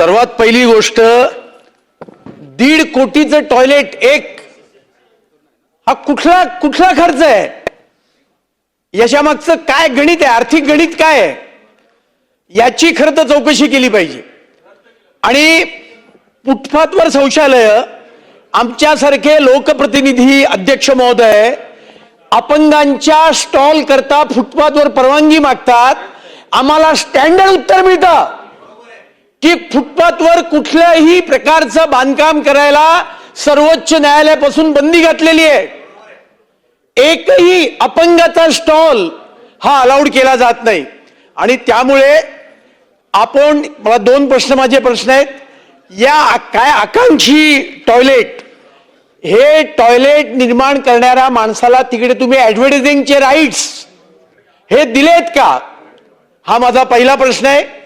सर्वात पहिली गोष्ट दीड कोटीचं टॉयलेट एक हा कुठला कुठला खर्च आहे? याच्या मागचं काय गणित आहे? आर्थिक गणित काय आहे? याची खरं तर चौकशी केली पाहिजे. आणि फुटपाथवर शौचालय आमच्यासारखे लोकप्रतिनिधी अध्यक्ष महोदय अपंगांच्या स्टॉल करता फुटपाथवर परवानगी मागतात आम्हाला स्टँडर्ड उत्तर मिळतं. की फुटपाथवर कुठल्याही प्रकारचं बांधकाम करायला सर्वोच्च न्यायालयापासून बंदी घातलेली आहे. एकही अपंगाचा स्टॉल हा अलाउड केला जात नाही. आणि त्यामुळे आपण मला दोन प्रश्न माझे प्रश्न आहेत. या काय आकांक्षी टॉयलेट? हे टॉयलेट निर्माण करणाऱ्या माणसाला तिकडे तुम्ही ॲडव्हर्टायझिंगचे राईट्स हे दिलेत का? हा माझा पहिला प्रश्न आहे.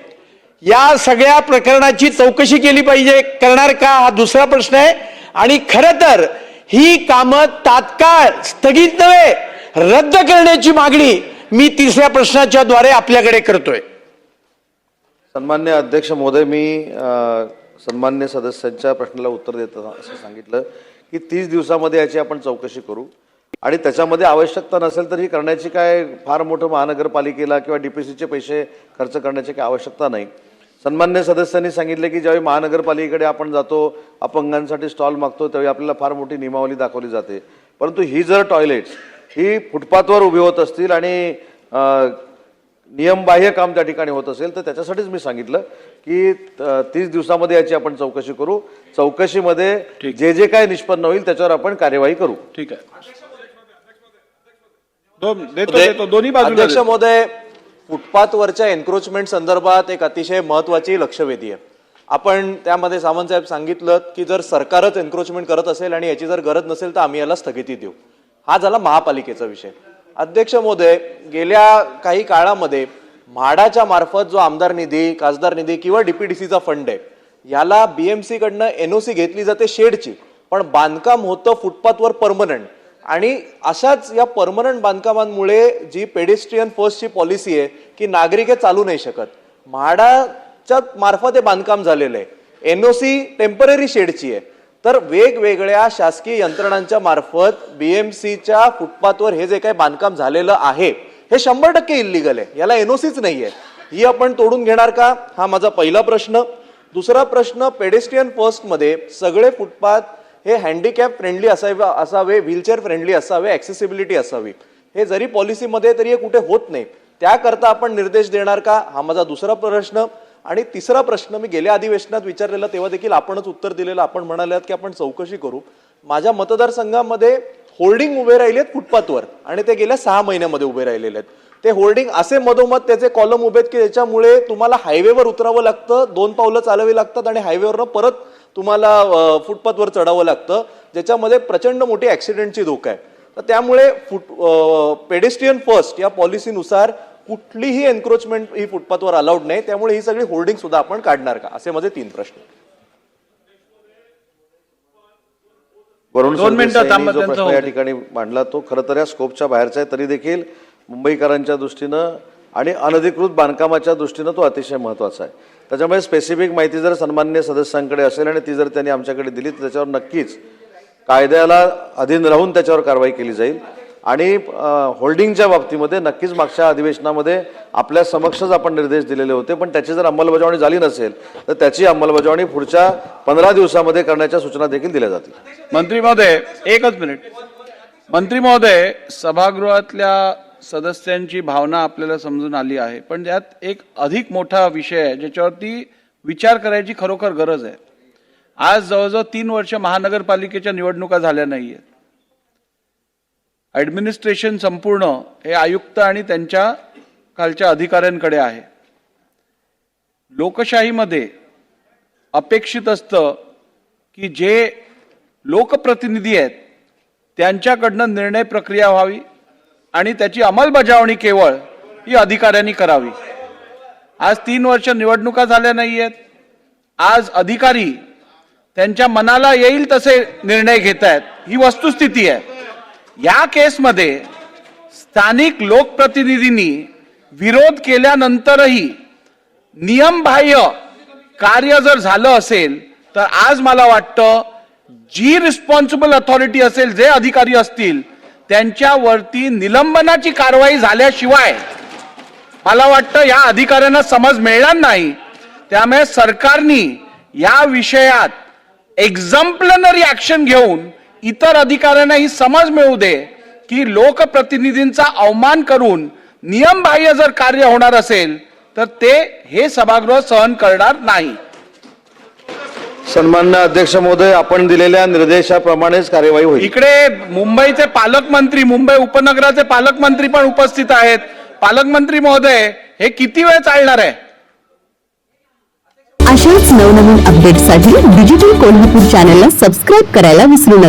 या सगळ्या प्रकरणाची चौकशी केली पाहिजे. करणार का? हा दुसरा प्रश्न आहे. आणि खरं तर ही कामं तात्काळ स्थगित नव्हे रद्द करण्याची मागणी मी तिसऱ्या प्रश्नाच्या द्वारे आपल्याकडे करतोय. सन्मान्य अध्यक्ष महोदय मी सन्मान्य सदस्यांच्या प्रश्नाला उत्तर देत असं सांगितलं की तीस दिवसामध्ये याची आपण चौकशी करू. आणि त्याच्यामध्ये आवश्यकता नसेल तर ही करण्याची काय फार मोठं महानगरपालिकेला किंवा डी पी सीचे पैसे खर्च करण्याची काय आवश्यकता नाही. सन्मान्य सदस्यांनी सांगितले की ज्यावेळी महानगरपालिकेकडे आपण जातो अपंगांसाठी स्टॉल मागतो त्यावेळी आपल्याला फार मोठी नियमावली दाखवली जाते. परंतु ही जर टॉयलेट्स ही फुटपाथवर उभी होत असतील आणि नियमबाह्य काम त्या ठिकाणी होत असेल तर त्याच्यासाठीच मी सांगितलं की तीस दिवसामध्ये याची आपण चौकशी करू. चौकशीमध्ये जे जे काय निष्पन्न होईल त्याच्यावर आपण कार्यवाही करू. ठीक आहे. दोन्ही देतो. महोदय फुटपाथवरच्या एन्क्रोचमेंट संदर्भात एक अतिशय महत्वाची लक्षवेधी आहे. आपण त्यामध्ये सावंतसाहेब सांगितलं की जर सरकारच एन्क्रोचमेंट करत असेल आणि याची जर गरज नसेल तर आम्ही याला स्थगिती देऊ. हा झाला महापालिकेचा विषय. अध्यक्ष मोदय गेल्या काही काळामध्ये म्हाडाच्या मार्फत जो आमदार निधी खासदार निधी किंवा डीपीडीसीचा फंड आहे याला बीएमसी कडनं एनओसी घेतली जाते शेडची पण बांधकाम होतं फुटपाथवर परमनंट आणि अशाच या परमनंट बांधकामांमुळे जी पेडेस्ट्रियन फर्स्टची पॉलिसी आहे की नागरिक हे चालू नाही शकत. म्हाडाच्या मार्फत हे बांधकाम झालेलं आहे. एनओसी टेंपररी शेडची आहे. तर वेगवेगळ्या शासकीय यंत्रणांच्या मार्फत बीएमसीच्या फुटपाथवर हे जे काही बांधकाम झालेलं आहे हे शंभर टक्के इलिगल आहे. याला एनओसीच आहे. ही आपण तोडून घेणार का? हा माझा पहिला प्रश्न. दुसरा प्रश्न पेडेस्ट्रियन फर्स्टमध्ये सगळे फुटपाथ हे हँडिकॅप फ्रेंडली असावे असावे व्हीलचेअर फ्रेंडली असावे ॲक्सेसिबिलिटी असावी. हे जरी पॉलिसीमध्ये तरी हे कुठे होत नाही. त्याकरता आपण निर्देश देणार का? हा माझा दुसरा प्रश्न. आणि तिसरा प्रश्न मी गेल्या अधिवेशनात विचारलेला तेव्हा देखील आपणच उत्तर दिलेलं आपण म्हणालात की आपण चौकशी करू. माझ्या मतदारसंघामध्ये होल्डिंग उभे राहिले आहेत फुटपाथवर. आणि ते गेल्या सहा महिन्यामध्ये उभे राहिलेले आहेत. ते होल्डिंग असे मधोमध त्याचे कॉलम उभे आहेत की त्याच्यामुळे तुम्हाला हायवेवर उतरावं लागतं दोन पावलं चालावी लागतात आणि हायवेवरनं परत तुम्हाला फुटपाथवर चढावं लागतं ज्याच्यामध्ये प्रचंड मोठी ऍक्सिडेंटची धोका आहे. तर त्यामुळे फुट पेडेस्ट्रियन फर्स्ट या पॉलिसीनुसार कुठलीही एन्क्रोचमेंट ही फुटपाथवर अलाउड नाही. त्यामुळे ही सगळी होल्डिंग सुद्धा आपण काढणार का? असे माझे तीन प्रश्न. वरुण या. ठिकाणी मांडला तो खरं तर या स्कोपच्या बाहेरचा आहे तरी देखील मुंबईकरांच्या दृष्टीनं आणि अनधिकृत बांधकामाच्या दृष्टीनं तो अतिशय महत्त्वाचा आहे. त्याच्यामुळे स्पेसिफिक माहिती जर सन्मान्य सदस्यांकडे असेल आणि ती जर त्यांनी आमच्याकडे दिली तर त्याच्यावर नक्कीच कायद्याला अधीन राहून त्याच्यावर कारवाई केली जाईल. आणि होल्डिंगच्या बाबतीमध्ये नक्कीच मागच्या अधिवेशनामध्ये आपल्या समक्षच आपण निर्देश दिलेले होते पण त्याची जर अंमलबजावणी झाली नसेल तर त्याची अंमलबजावणी पुढच्या पंधरा दिवसामध्ये करण्याच्या सूचना देखील दिल्या जातील. मंत्री महोदय एकच मिनिट. मंत्री महोदय सभागृहातल्या सदस्यांची भावना आपल्याला समजून आली आहे. पण त्यात एक अधिक मोठा विषय आहे ज्याच्यावरती विचार करायची खरोखर गरज आहे. आज जवळजवळ तीन वर्ष महानगरपालिकेच्या निवडणुका झाल्या नाहीयेत. ऍडमिनिस्ट्रेशन संपूर्ण हे आयुक्त आणि त्यांच्या खालच्या अधिकाऱ्यांकडे आहे. लोकशाहीमध्ये अपेक्षित असतं की जे लोकप्रतिनिधी आहेत त्यांच्याकडनं निर्णय प्रक्रिया व्हावी आणि त्याची अंमलबजावणी केवळ ही अधिकाऱ्यांनी करावी. आज तीन वर्ष निवडणुका झाल्या नाही आहेत आज अधिकारी त्यांच्या मनाला येईल तसे निर्णय घेत आहेत ही वस्तुस्थिती आहे. या केसमध्ये स्थानिक लोकप्रतिनिधींनी विरोध केल्यानंतरही नियमबाह्य कार्य जर झालं असेल तर आज मला वाटतं जी रिस्पॉन्सिबल अथॉरिटी असेल जे अधिकारी असतील त्यांच्यावरती निलंबनाची कारवाई झाल्याशिवाय मला वाटतं या अधिकाऱ्यांना समज मिळणार नाही. त्यामुळे सरकारनी या विषयात एक्झाम्पलनरी ऍक्शन घेऊन इतर अधिकाऱ्यांना ही समज मिळू दे की लोकप्रतिनिधींचा अवमान करून नियमबाह्य जर कार्य होणार असेल तर ते हे सभागृह सहन करणार नाही. सन्मान्य अध्यक्ष महोदय आपण दिलेल्या निर्देशाप्रमाणेच कार्यवाही होईल. इकडे मुंबईचे पालकमंत्री मुंबई उपनगराचे पालकमंत्री पण उपस्थित आहेत. पालकमंत्री महोदय हे किती वेळ चालणार आहे? अशाच नवनवीन अपडेटसाठी डिजिटल कोल्हापूर चॅनलला सबस्क्राईब करायला विसरू नका.